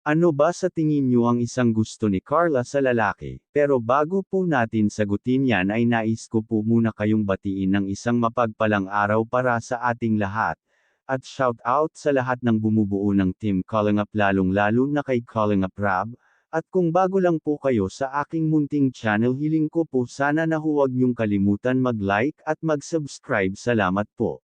Ano ba sa tingin niyo ang isang gusto ni Carla sa lalaki? Pero bago po natin sagutin yan ay nais ko po muna kayong batiin ng isang mapagpalang araw para sa ating lahat. At shout out sa lahat ng bumubuo ng Team Calling Up lalong lalo na kay Calling Up Rab. At kung bago lang po kayo sa aking munting channel hiling ko po sana na huwag niyong kalimutan mag-like at mag-subscribe salamat po.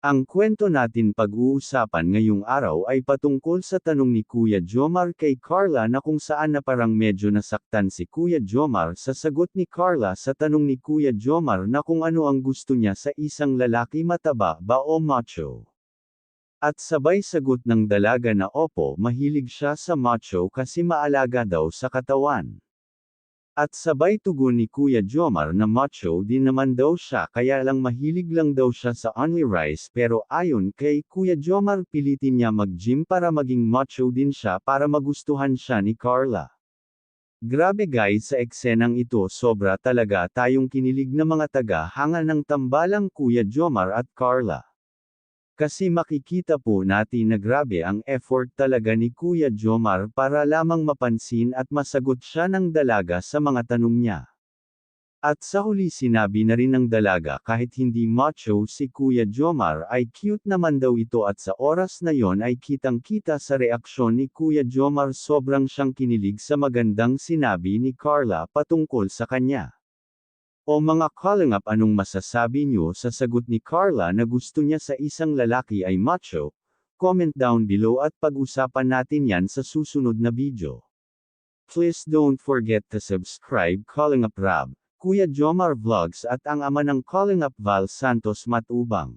Ang kwento natin pag-uusapan ngayong araw ay patungkol sa tanong ni Kuya Jomar kay Carla na kung saan na parang medyo nasaktan si Kuya Jomar sa sagot ni Carla sa tanong ni Kuya Jomar na kung ano ang gusto niya sa isang lalaki mataba ba o macho. At sabay sagot ng dalaga na opo mahilig siya sa macho kasi maalaga daw sa katawan. At sabay tugon ni Kuya Jomar na macho din naman daw siya kaya lang mahilig lang daw siya sa only rice pero ayon kay Kuya Jomar pilitin niya mag-gym para maging macho din siya para magustuhan siya ni Carla. Grabe guys sa eksenang ito sobra talaga tayong kinilig na mga taga-hanga ng tambalang Kuya Jomar at Carla. Kasi makikita po natin na grabe ang effort talaga ni Kuya Jomar para lamang mapansin at masagot siya ng dalaga sa mga tanong niya. At sa huli sinabi na rin ng dalaga kahit hindi macho si Kuya Jomar ay cute naman daw ito at sa oras na yon ay kitang kita sa reaksyon ni Kuya Jomar sobrang siyang kinilig sa magandang sinabi ni Carla patungkol sa kanya. O mga calling up anong masasabi nyo sa sagot ni Carla na gusto niya sa isang lalaki ay macho? Comment down below at pag-usapan natin yan sa susunod na video. Please don't forget to subscribe Calling Up Rab, Kuya Jomar Vlogs at ang ama ng Calling Up Val Santos Matubang.